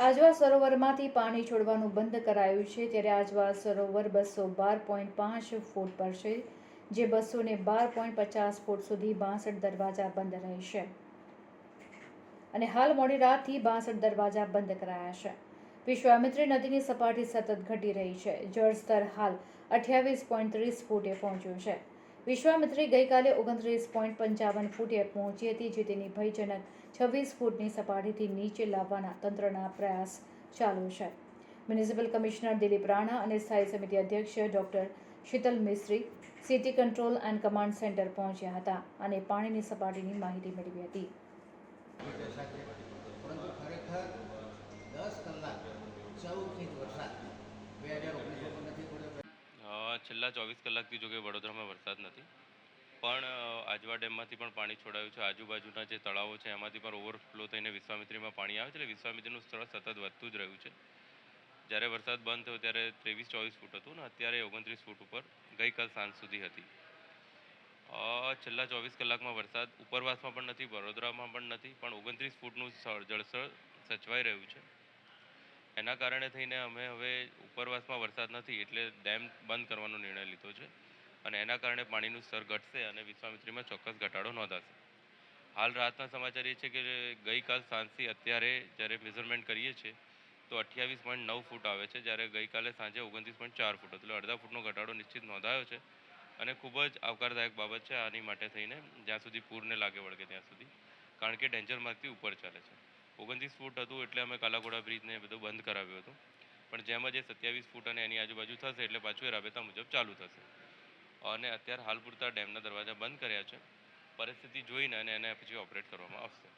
આજવા સરોવરમાંથી પાણી છોડવાનું બંધ કરાયું છે ત્યારે આજવા સરોવર બસો બાર પોઈન્ટ પાંચ ફૂટ પર છે, જે બસો ને બાર પોઈન્ટ પચાસ ફૂટ સુધી બાસઠ દરવાજા બંધ રહેશે. અને હાલ મોડી રાતથી બાસઠ દરવાજા બંધ કરાયા છે. વિશ્વામિત્રી નદીની સપાટી સતત ઘટી રહી છે. જળસ્તર હાલ અઠ્યાવીસ પોઈન્ટ ત્રીસ ફૂટે પહોંચ્યું છે. વિશ્વામિત્રી ગઈકાલે ઓગણત્રીસ પોઈન્ટ પંચાવન ફૂટે પહોંચી હતી જે તેની ભયજનક છવ્વીસ ફૂટની સપાટીથી નીચે લાવવાના તંત્રના પ્રયાસ ચાલુ છે. મ્યુનિસિપલ કમિશનર દિલીપ રાણા અને સ્થાયી સમિતિ અધ્યક્ષ doctor Shital Mistry city control and command centre પહોંચ્યા હતા અને પાણીની સપાટીની માહિતી મેળવી હતી. પરંતુ ખરેખર દસ કલાક ચૌદ ઇંચ વરસાદ બે હજાર ઓગણીસમાં નથી છેલ્લા ચોવીસ કલાકથી જો કે વડોદરામાં વરસાદ નથી. પણ આજવા ડેમમાંથી પણ પાણી છોડાયું છે. આજુબાજુના જે તળાવો છે, એમાંથી પણ ઓવરફ્લો થઈને વિશ્વામિત્રીમાં પાણી આવે છે. એટલે વિશ્વામિત્રીનું સ્થળ સતત વધતું જ રહ્યું છે. જ્યારે વરસાદ બંધ થયો ત્યારે ત્રેવીસ, ચોવીસ ફૂટ હતું ને અત્યારે ઓગણત્રીસ ફૂટ ઉપર ગઈકાલ સાંજ સુધી હતી. છેલ્લા ચોવીસ કલાકમાં વરસાદ ઉપરવાસમાં પણ નથી, વડોદરામાં પણ નથી, પણ ઓગણત્રીસ ફૂટનું સ્થળ જળસ્તર સચવાઈ રહ્યું છે. એના કારણે થઈને અમે હવે ઉપરવાસમાં વરસાદ નથી, એટલે ડેમ બંધ કરવાનો નિર્ણય લીધો છે. અને એના કારણે પાણીનું સ્તર ઘટશે અને વિશ્વામિત્રીમાં ચોક્કસ ઘટાડો નોંધાશે. હાલ રાતના સમાચાર એ છે કે ગઈકાલ સાંજથી અત્યારે જ્યારે મેઝરમેન્ટ કરીએ છીએ, તો અઠ્યાવીસ પોઈન્ટ નવ ફૂટ આવે છે. જ્યારે ગઈકાલે સાંજે ઓગણત્રીસ પોઈન્ટ ચાર ફૂટ એટલે અડધા ફૂટનો ઘટાડો નિશ્ચિત નોંધાયો છે અને ખૂબ જ આવકારદાયક બાબત છે આની માટે થઈને જ્યાં સુધી પૂરને લાગે વળગે ત્યાં સુધી. કારણ કે ડેન્જર માર્કથી ઉપર ચાલે છે. ઓગણત્રીસ ફૂટ હતું એટલે અમે કાલાઘોડા બ્રિજને બધું બંધ કરાવ્યું હતું. પણ જેમ જ એ સત્યાવીસ ફૂટ અને એની આજુબાજુ થશે એટલે પાછું એ રાબેતા મુજબ ચાલુ થશે. અને અત્યારે હાલ પૂરતા ડેમના દરવાજા બંધ કર્યા છે. પરિસ્થિતિ જોઈને અને એને પછી ઓપરેટ કરવામાં આવશે.